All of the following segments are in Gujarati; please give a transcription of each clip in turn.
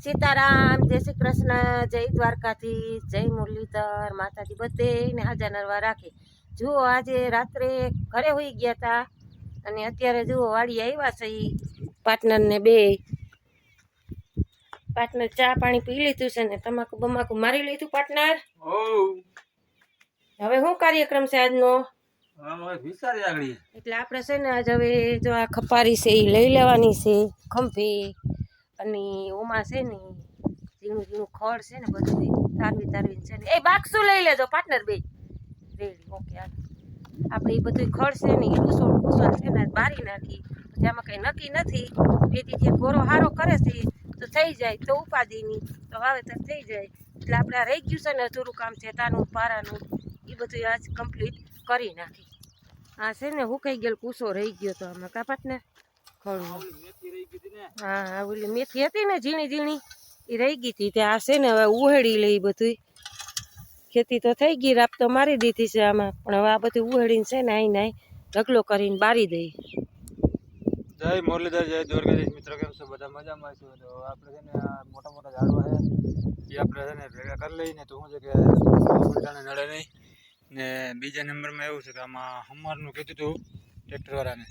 સીતારામ જય શ્રી કૃષ્ણ જય દ્વારકાથી જય મુરલીધર માતાજી બધે હાજર નરવા રાખે. જુઓ આજે રાત્રે ઘરે હોઈ ગયા હતા અને અત્યારે જુઓ વાડી આવ્યા છે ઈ પાર્ટનરને બે. પાર્ટનર ચા પાણી પી લીધું છે ને તમાકુ બમાકુ મારી લીધું પાર્ટનર? હવે શું કાર્યક્રમ છે આજનો? એટલે આપણે છે ને આજ હવે જો આ ખપારી છે એ લઈ લેવાની છે ખંભે. અને ઓમાં છે ને, ઝીણું ઝીણું ખડ છે ને, બધું તારવી તારવીને છે ને, એ બાકસું લઈ લેજો પાર્ટનર બે રેડી, ઓકે, હાલ. આપણે એ બધું ખડ છે ને, એ કુસોડ કુસોળ છે ને, બારી નાખી. આમાં કંઈ નક્કી નથી. બે જે ગોરો હારો કરે છે, તો થઈ જાય, તો ઉપાધિની, તો વાવેતર થઈ જાય. એટલે આપણે આ રહી ગયું છે ને, અધૂરું કામ છે તાનું પારાનું એ બધું આજ કમ્પ્લીટ કરી નાખી. આ છે ને હું કહી ગયેલ કૂસો રહી ગયો તો અમે કા પાટને ખડમાં હા ઓલી મેથી હતી ને ઝીણી ઝીણી? એ રહી ગઈ હતી. ત્યાં આ છે ને હવે ઉહેડી લઈ બધું ખેતી તો થઈ ગઈ રાપ તો મારી દીધી છે આમાં. પણ હવે આ બધું ઉહેડીને છે ને અહીં નાઈ ઢગલો કરીને બારી દઈ જય મુરલીધર જય દ્વારકાધીશ મિત્રો, કેમ છો? બધા મજામાં છો? તો આપણે છે ને આ મોટા મોટા ઝાડવા છે, એ આપણે છે ને ભેગા કરી લઈને તો શું છે કે ઉલટાને નડે નહીં. ને બીજા નંબરમાં એવું છે કે આમાં હમરનું કીધું હતું ટ્રેક્ટરવાળાને.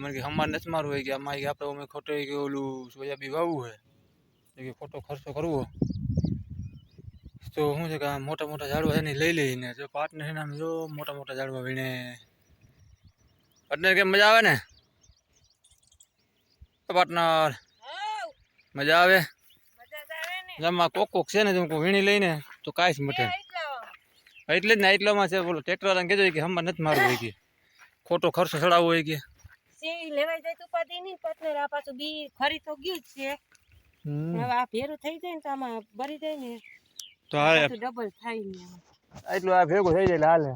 મને કે હમાર નથી મારવું. હોય કે આમાં કે આપણે અમે ખોટો કે ઓલું સોયાબી વાવવું હોય. કે ખોટો ખર્ચો કરવો. તો શું છે કે આ મોટા મોટા ઝાડવા એની લઈ લઈને જો પાર્ટનર એના જો મોટા મોટા ઝાડવા વીણે. પાર્ટનર કેમ મજા આવે ને? પાર્ટનર મજા આવે? જેમાં કોક કોક છે ને તમે વીણી લઈને તો કાંઈ જ મટે. એટલે જ ને એટલામાં છે બોલો ટ્રેક્ટર વાળાને કહેજો કે હમણાં નથી મારવું હોય કે. ખોટો ખર્ચો ચડાવવો હોય કે. લેવાઈ જાય તો ઉપાધિ નહીં પાર્ટનર આ પાછું બી ખરી તો ગયું જ છે. હવે આ ભેરું થઈ જાય ને તો આમાં ભરી જાય ને તો ડબલ થાય ને એટલું આ ભેગું થઈ જાય એટલે હાલે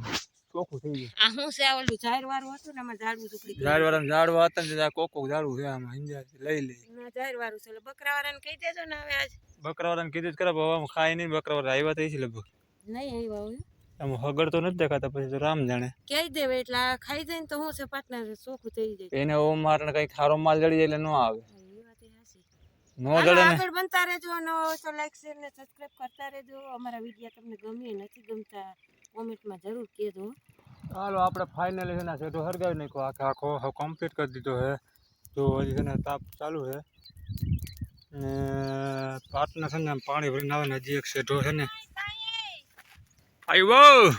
ચોખ્ખું થઈ જાય. આ શું છે? આ ઓલું ઝાડ વાળું હતું ને આમાં ઝાડવું ઝૂંપડી ઝાડ વાળા ઝાડવા હતા ને આ કોક કોક ઝાડવું છે આમાં હિંજાથી લઈ લે. ના ઝાડ વાળું છે એટલે બકરા વાળાને કહી દેજો ને હવે આજ. બકરા વાળાને કીધું જ હવે ખાય નહીં બકરા વાળા આવ્યા થઈ છે લગભગ. નહીં આવ્યા હોય. આમ હગડ તો નથી દેખાતા પછી તો રામ જાણે. કહી દેવે એટલે આ ખાઈ જાય ને તો શું છે પાર્ટનર ચોખ્ખું થઈ જાય. એને ઓ મારને કઈ ખારો માલ જડી જાય એટલે ન આવે. હા. નો જડે ને. આગળ બનતા રહેજો અને તો લાઈક શેર ને સબસ્ક્રાઇબ કરતા રહેજો. અમારા વિડિયો તમને ગમે નથી ગમતા કોમેન્ટમાં જરૂર કહેજો. હાલો આપણે ફાઇનલી છે ને સેટો હરગાવી નાખ્યો. આખે આખો હવે કમ્પ્લીટ કરી દીધો છે. તો હજી છે ને તાપ ચાલુ છે. ને પાટના છે ને આમ પાણી ભરીને આવે ને હજી એક સેટો છે ને આવ્યો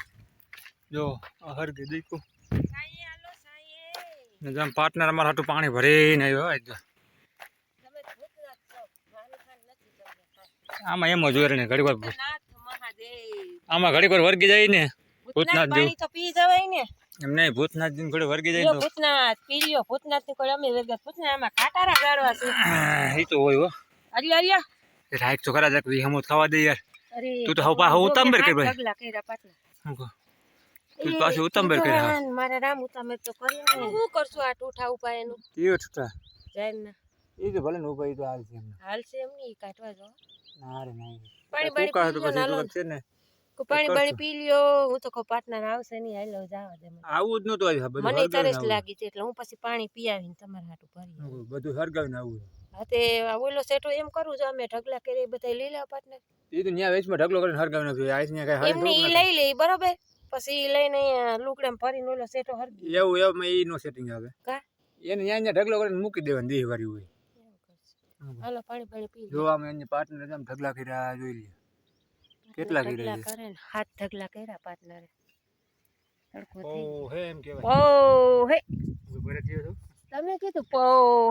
જો આ હરગી દીકું ને જેમ પાર્ટનર અમારા હાટું પાણી ભરીને આવ્યો તો. આમાં એમ જ ને ઘડી વાર આમાં ઘડી વાર વર્ગી જાય ને ભૂતનાથ જેવું. પાણી તો પી જવાય ને. એમ નહીં ભૂતનાથ દિન ઘડી વર્ગી જાય ને તો ભૂતનાથ પી લ્યો ભૂતનાથની કોઈ અમે વેગા ભૂતનાથ આમાં કાટારા ગાળવા છે. એ તો હોય હો. અરિયા અરે રાઈક તો ખરા જાક હમત ખાવા દે યાર. અરે તું તો હવે પાછો ઉતાંબર કર ભાઈ. પગલા કર્યા પાટલા? તું પાછો ઉતાંબર કર્યા. મારે રામ ઉતાંબર તો કર્યું ને હું કરશું આ ટૂઠા ઉપાય એનું? કેવો ટૂઠા જાય ને. એ તો ભલે ને ઊભા તો હાલ છે હાલ છે એમ ની કાટવા જો ના રે ના પાણી તું કહે તો પી લ્યો પછી તો છે ને. કો પાણી બાણી પી લ્યો હું તો કહું ના આવશે નહીં હાલો જવા દે મને. આવું જ નતું બધું મને તરસ લાગી છે એટલે હું પછી પાણી પી આવીને તમારા હાટું ભરી બધું હરગાવીને આવું. હા તે ઓલો સેટો એમ કરું છું અમે ઢગલા કરી બધા લઈ પાટના એ તો ન્યા વેચમાં ઢગલો કરીને હરગાવીને આપ્યો આઈ ન્યા કઈ એમને ઈ લઈ લે બરોબર? પછી ઈ લઈને લુકડે ફરી ભરીને ઓલો સેટો હરગી. એવું એવું એ નો સેટિંગ આવે. કા? એને ન્યા ન્યા ઢગલો કરીને મૂકી દેવાની દેહ વાળી હોય. હાલો પાણી પાણી પી જો આમ એને પાર્ટનર આમ ઢગલા કર્યા જોઈ લે કેટલા કર્યા કરે ને હાથ ઢગલા કર્યા પાર્ટનરે તડકો ઓ હે એમ કહેવાય. ઓ હે. હું થયો છું તમે કીધું પો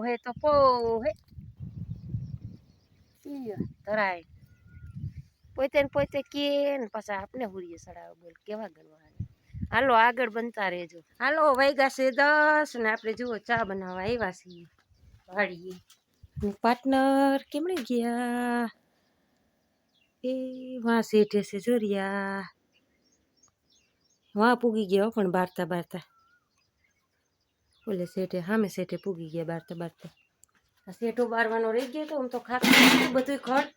હે તો પો હે. ઈયો, ધરાય. પોતે ને પોતે કે ને પાછા આપને હુરીએ સડાવે બોલ, કેવા ગણવા હાલો. આગળ બનતા રહેજો. હાલો, વૈગા છે દસ ને આપણે જુઓ ચા બનાવવા આવ્યા છીએ. વાળીએ. પાર્ટનર કેમણે ગયા? એ વાં શેઠે છે જોરિયા. વાં પૂગી ગયો પણ બારતા બારતા. ઓલે શેઠે સામે શેઠે પૂગી ગયા બારતા બારતા. આ શેઠો બારવાનો રહી ગયો તો આમ તો ખાતું બધું ખડ.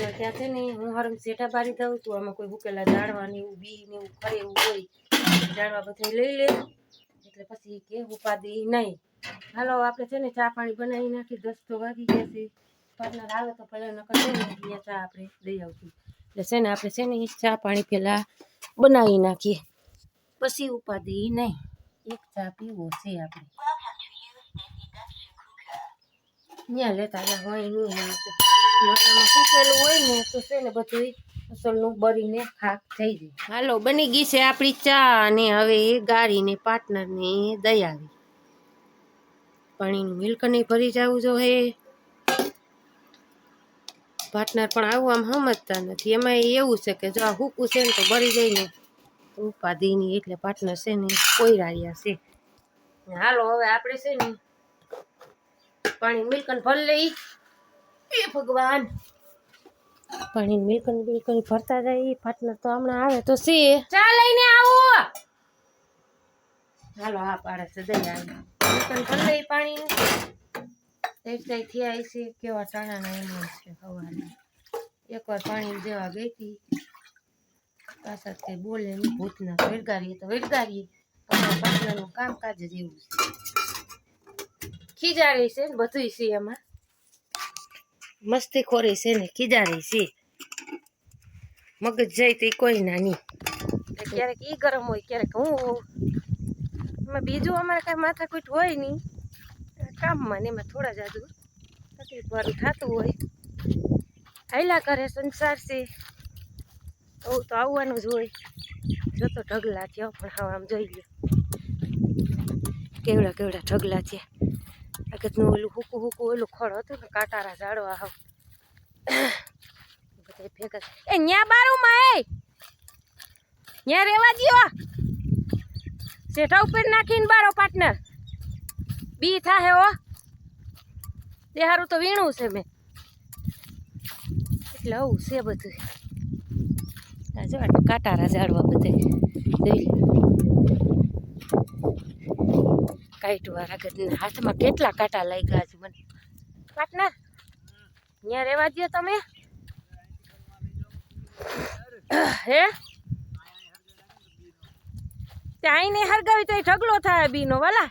એટલે ત્યાં છે ને હું હરમ શેઠા બારી દઉં તું. આમાં કોઈ ભૂકેલા ઝાડવા ને એવું બી ને એવું ખરે એવું હોય. ઝાડવા બધા લઈ લે. એટલે પછી કે ઉપાધિ નહીં. હાલો આપણે છે ને ચા પાણી બનાવી નાખી. દસ તો વાગી ગયા છે. પાર્ટનર આવે તો પહેલાં નકર છે ને અહીંયા ચા આપણે દઈ આવતી એટલે છે ને આપણે છે ને ઈ ચા પાણી પહેલાં બનાવી નાખીએ. પછી ઉપાધિ નહીં. એક ચા પીવો છે આપણે. ત્યાં લેતા ગયા હોય નહીં હોય. તો ને ને હાલો, બની ગઈ છે આપણી ચા અને હવે એ ગાળીને પાર્ટનરને દઈ આવી પાણીનું મિલ્ક નહીં ભરી જવું હે. પાર્ટનર પણ આવું આમ સમજતા નથી. એમાં એવું છે કે જો આ હુકું છે ને તો ભરી જાય ને. તો ઉપાધિ નહીં એટલે પાર્ટનર છે ને કોઈરાળિયા છે. હાલો, હવે આપણે છે ને પાણી મિલ્કન ભરી લઈ. એ ભગવાન. પાણી મિલ્કન બિલ્કન ભરતા જાય એ પાર્ટનર તો હમણાં આવે તો છે. ચા લઈને આવો. હાલો હા પાડે છે દઈ આવી મિલ્કન ભરી લઈ પાણી એક જાય થયા છે કેવા ટાણાના એમ છે હવાના એકવાર પાણી દેવા ગઈ હતી. પાછા તે બોલે નહીં ભૂતના વેડગારીએ તો વેડગારીએ. પણ પાટલાનું કામકાજ જ એવું છે. ખીજારી છે ને બધુંય છે એમાં. મસ્તી ખોરી છે ને ખીજારી છે. મગજ જાય તો કોઈ નાની ક્યારેક ઈ ગરમ હોય, ક્યારેક હું હોઉં. એમાં બીજું અમારે કાંઈ માથાકૂટ હોય નહીં કામમાં ને એમાં થોડા જાદુ તકલીફ વાળું થતું હોય. હાયલા કરે સંસાર છે. આવું તો આવવાનું જ હોય. જો તો ઢગલા થયો પણ હવે આમ જોઈ લો કેવડા કેવડા ઢગલા થયા. આગળનું ઓલું હુકું હુકું ઓલું ખોળ હતું ને કાંટારા ઝાડવા હાવ. બધા એ ન્યા બારુમાં એ! ન્યા રેવા દ્યો. શેઠા ઉપર નાખીને બારો પાર્ટનર. બી થાહે હો. તે તો વીણું છે મેં. એટલે આવું છે બધું. આ જો કાંટારા ઝાડવા બધે લો કાઈટવા હાથમાં કેટલા કાંટા લાગ્યા છે મને? પાર્ટનર ત્યાં રહેવા દો તમે. હે? ત્યાં ને હરગાવી તો ઢગલો થાય બીનો વાલા.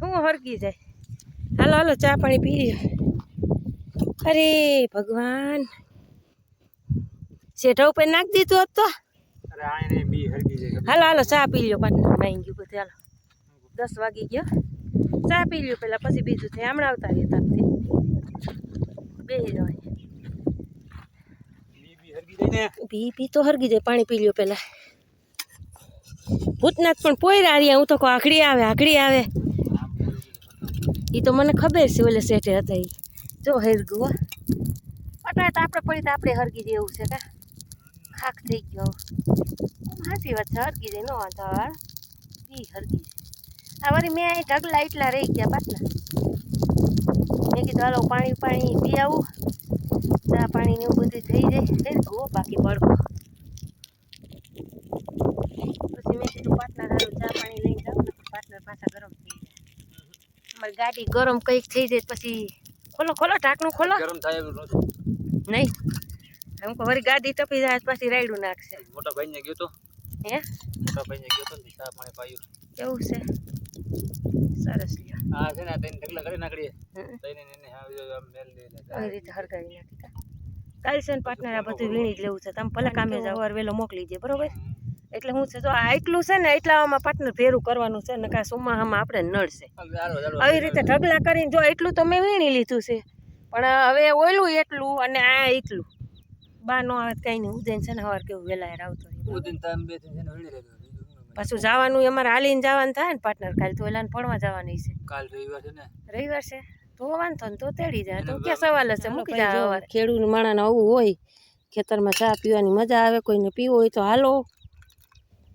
હું હરકી જાય. હાલો હાલો ચા પાણી પી અરે ભગવાન. શેઠા ઉપર નાખી દીધું હોત. હાલો હાલો ચા પી લો પાટનર માઈ ગયું બધું હાલો. દસ વાગી ગયો. ચા પી લ્યો પેલા પછી બીજું થાય. હમણાં આવતા રહીએ તારથી બે જવાય બી પી પી તો હરગી જાય. પાણી પી લ્યો પેલા ભૂતનાથ પણ પોયરા રહ્યા. હું તો કહું આખડી આવે આખડી આવે. એ તો મને ખબર છે ઓલે શેઠે હતા એ જો હરગું હો. અટાટ આપણે પડી તો આપણે હરગી જાય એવું છે કા? ખાક થઈ ગયો. સાચી વાત છે હરગી જાય નો વાંધો આવે. હરગી આ વળી મેં અહીં ઢગલા એટલા રહી ગયા પાછલા. મેં કીધું હાલો પાણી પાણી પી આવું ચા પાણી એવું બધું થઈ જાય. હો, બાકી બળકો પછી મેં કીધું પાટલા ચા પાણી લઈને જાઉં ને પાછા ગરમ થઈ જાય. અમારી ગાડી ગરમ કંઈક થઈ જાય પછી ખોલો ખોલો ઢાંકણું ખોલો. ગરમ થાય નહીં. એમ કે વળી ગાડી તપી જાય પછી રાયડું નાખશે. મોટા ભાઈને ગયો તો? હે? મોટા ભાઈને ગયો તો ને ચા પાણી પાયું. કેવું છે. સરસ લ્યો. આ છે ને આ તઈને ઢગલા કરી નાખડીએ. તઈને ને આમ મેલ દે એટલે. આવી રીતે હરગાવી નાખી તા. કાલ છે ને પાર્ટનર આ બધું વીણી જ લેવું છે. તમે ભલે કામે જાઓ વાર વહેલો મોકલી દે બરોબર? એટલે હું છે જો આ એટલું છે ને એટલામાં પાર્ટનર ભેરું કરવાનું છે ને કાં સુમાહામાં આપણે નડશે આવી રીતે ઢગલા કરીને જો એટલું તો મેં વીણી લીધું છે. પણ હવે ઓયલું એટલું અને આ એટલું. બા નો આવે કંઈ નહીં. ઉદયન છે ને સવાર કેવું વહેલા આવતો ઉદયન તમે બે ત્રણ વીણી લેજો? પાછું જવાનું અમારે હાલીને જવાનું થાય ને પાર્ટનર કાલ તો એલાને ભણવા જવાની છે. કાલ રવિવાર છે ને? રવિવાર છે? તો વાંધો ને તો તેડી જાય. તો ક્યાં સવાલ હશે? મૂકી જાય ખેડૂત માણાને આવું હોય ખેતરમાં ચા પીવાની મજા આવે કોઈને પીવો હોય તો હાલો.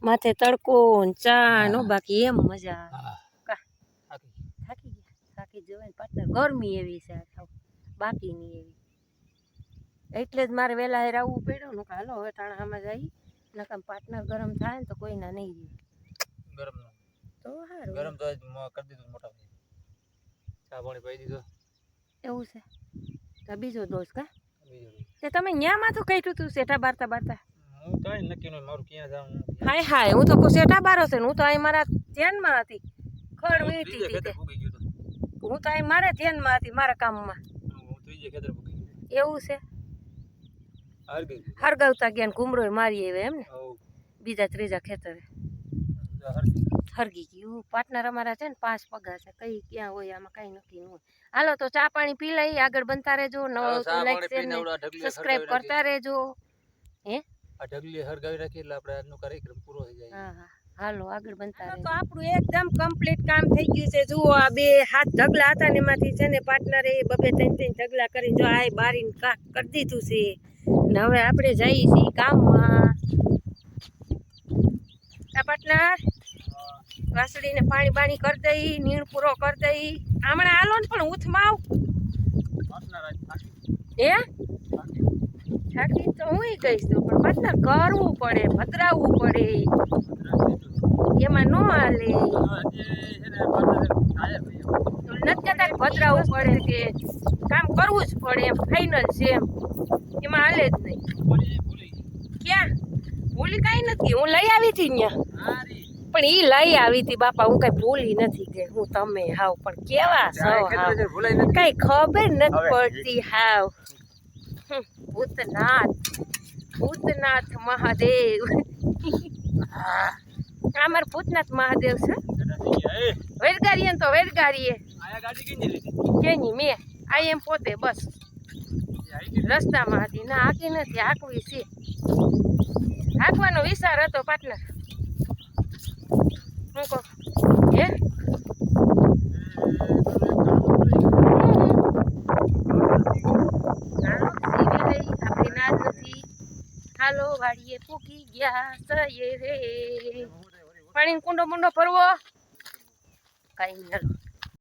માથે તડકો ને ચા નો બાકી એમ મજા આવે. કા? થાકી ગયા. થાકી જવાય પાર્ટનર ગરમી એવી છે બાકીની બાકી એવી. એટલે જ મારે વહેલા હેર આવવું પડ્યું. ને કે હાલો હવે ટાણામાં જઈ નકામ પાર્ટનર ગરમ થાય ને તો કોઈના નહીં રહે. ગરમ નો. તો સારું ગરમ તો કરી દીધું મોટા ભાઈ ચા પાણી પાઈ દીધો. એવું છે. તો બીજો દોષ કા? તે તમે ન્યામાં તો કહ્યું તું શેઠા બારતા બારતા? હું કઈ નક્કી નહીં મારું ક્યાં જાઉં હાય હાય હું તો શેઠા બારો છે હું તો અહીં મારા ધ્યાનમાં હતી. ખડ વીણતી હતી હું તો અહીં મારા ધ્યાનમાં હતી મારા કામમાં. એવું છે. હરગાવતા ગયા કુમરો મારી આવે એમ ને. બીજા ત્રીજા ખેતરે. હરગી ગયું પાર્ટનર અમારા છે ને પાંચ પગા છે. કઈ ક્યાં હોય આમાં કઈ નક્કી ન હોય. હાલો તો ચા પાણી પી લઈ આગળ બનતા રહેજો. નવો લાઈક શેર ને સબસ્ક્રાઇબ કરતા રહેજો. હે? આ ઢગલી હરગાવી રાખી એટલે આપણે આજનો કાર્યક્રમ પૂરો થઈ જાય. હા હા. હાલો આગળ બનતા રહેજો. તો આપણું એકદમ કમ્પ્લીટ કામ થઈ ગયું છે. જુઓ આ બે હાથ ઢગલા હતા ને એમાંથી છે ને પાર્ટનરે બબે ત્રણ ત્રણ ઢગલા કરીને જો આ બારીને કાક કરી દીધું છે. ને હવે આપણે જઈએ છીએ ગામમાં. પાર્ટનર વાસળીને પાણી બાણી કરી દઈ, નીણ પૂરો કરી દઈ. હમણાં હાલો ને પણ ઉથમાં આવ હે? થાકી તો હું કહીશ તો, પણ પાટનર કરવું પડે ભદ્રાવવું પડે. એમાં ન હાલે. નથી કહેતા ભદ્રાવવું પડે કે કામ કરવું જ પડે એમ ફાઇનલ છે એમ. એમાં હાલે જ નહીં. ક્યાં? ભૂલી કાંઈ નથી. હું લઈ આવી હતી ત્યાં પણ ઈ લઈ આવી હતી બાપા હું કઈ ભૂલી નથી કે હું તમે હાવ પણ કેવા છો હાવ. કઈ ખબર નથી પડતી હાવ. ભૂતનાથ. ભૂતનાથ મહાદેવ. આ મારા ભૂતનાથ મહાદેવ છે. વેરગારીએ તો વેરગારીએ કેની મેં. આઈ એમ પોતે બસ. રસ્તામાં હતી ના હાકી નથી હાકવી છે. હાકવાનો વિચાર હતો પાટનર હું કહું, હે? હાલો, વાડીએ પૂકી ગયા સયે રે પાણી કુંડો મુંડો ફરવો? કઈ નહીં